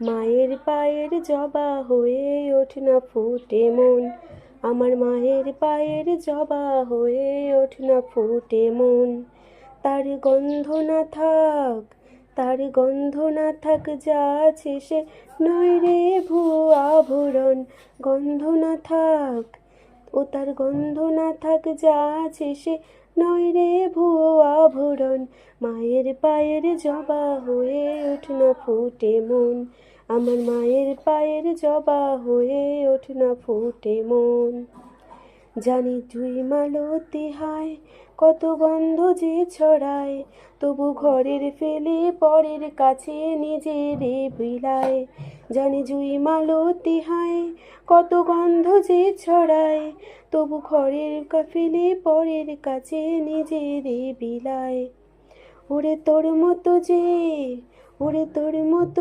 মায়ের পায়ের জবা হয়ে ওঠ না ফুটে মন। আমার মায়ের পায়ের জবা হয়ে ওঠ না ফুটে মন। তার গন্ধ না থাক, তার গন্ধ না থাক, যা আছে সে নয় রে ভুয়া আভরণ গন্ধ না থাক, ও তার গন্ধ না থাক, যা আছে সে নয় রে ভুয়ো আভরণ মায়ের পায়ের জবা হয়ে ওঠ না ফুটে মন। আমার মায়ের পায়ের জবা হয়ে ওঠ না ফুটে মন। জানি জুই মালতি হায়, কত গন্ধ যে ছড়ায়, তবু ঘরের ফেলে পরের কাছে নিজের বিলায়। জানি জুই মালতি হায়, কত গন্ধ যে ছড়ায়, তবু ঘরের কা- ফেলে পরের কাছে নিজের বিলায়। ওরে তোর মতো যে, ওরে তোর মতো